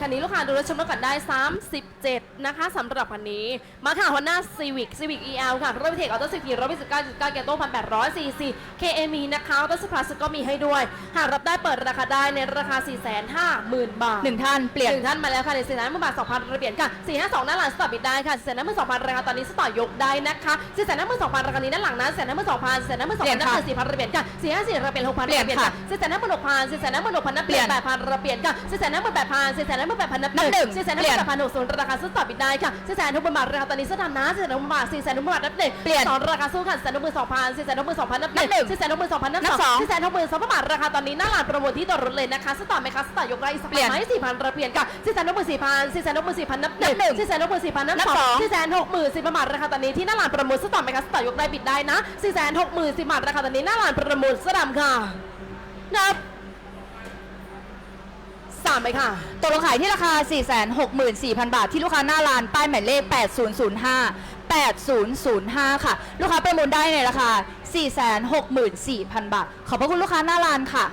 คันนี้ลูกค้าดูแลวชมรถกันได้ 37 นะคะสำหรับคันนี้ มาค่ะ Honda Civic Civic EL ค่ะรถวิเทคออโต้สิบกี่รถวิสิบเก้าจุดเก้าเกียร์โต้พันแปดร้อยสี่สี่ KME นะคะออโต้สปาร์ก็มีให้ด้วย หากรับได้เปิดราคาได้ในราคา4 5 0 0 0 0บาทหนึ่งท่านเปลี่ยนหนึ่งท่านมาแล้วค่ะในสี่แสนหมื่นบาทสองพันระเบียนค่ะสี่ห้าสองด้านหลังสตอร์บิดได้ค่ะสี่แสนหมื่นสองพันราคาตอนนี้สตอร์ยกได้นะคะสี่แสนหมื่นสองพันราคานี้ด้านหลังนะสี่แสนหมื่นสองพันสี่แสนหมื่นสองพันนับเงินสี่พันระเบียนค่ะสี่ห้าสี่ระเบียนหกพันเปลี่ยนระเบียนค่ะค่ะสี่แสนหมื่นหกพันสี่แสนหมื่นหกพันนับเปลี่ยนเปลี่แปยนดพันระเบียนค่ะสี่แสนหมื่นแปดพันสี่แสนหมื่นแปดพันนับนับหนึ่งสี่แสนหเปลี่มื่ยนนแปดพันหกศูนย์ราคาซื้อสตอร์บิดได้ค่ะสี่แสนหกหมื่นบาทราคาตอนนี้สตาร์ทนะสี่แสนหกหมื่นบาทสี่แสนหกหมื่นบาทนับหนึ่งเปลี่ยนสองราคาสู้ค่ะสี่แสนหกหมื่นสองพันสี่แสนหกหมื่นสองพันนับหนับหนึ่นึ่งงสี่แสนหกหมื่นสองพันนับนับสสอองงสี่แสนหกหมื่นสองพันบาทราคาตอนนี้หน้าร้านโปรโมทที่ตัวรถเลยนะคะสตอร์ไหมคะสตอร์ยกได้อีกสักเปลี่ยนไหมสี่พันระเบียนค่ะสี่แสนหกหมื่นสี่พันสี่แสนหกหมื่นสี่พันนับหนึ่งนับหนึ่งสี่แสนหกหมื่นสี่พันนับนับสสอองงสี่แสนหกหมื่นสี่พันบาทราคาตอนนี้ที่หน้าร้านประมูลสตอร์ไหมคะสตอร์ยกได้บิดได้นะสี่แสนหกหมื่นสี่บาทราคาตอนนี้หน้าร้านประมูลสดัมค่ะนับสามไปค่ะ ตกลงขายที่ราคา 464,000 บาท ที่ลูกค้าหน้าร้านป้ายหมายเลข 8005 8005 ค่ะ ลูกค้าประมูลได้ในราคา 464,000 บาท ขอบพระคุณลูกค้าหน้าร้านค่ะ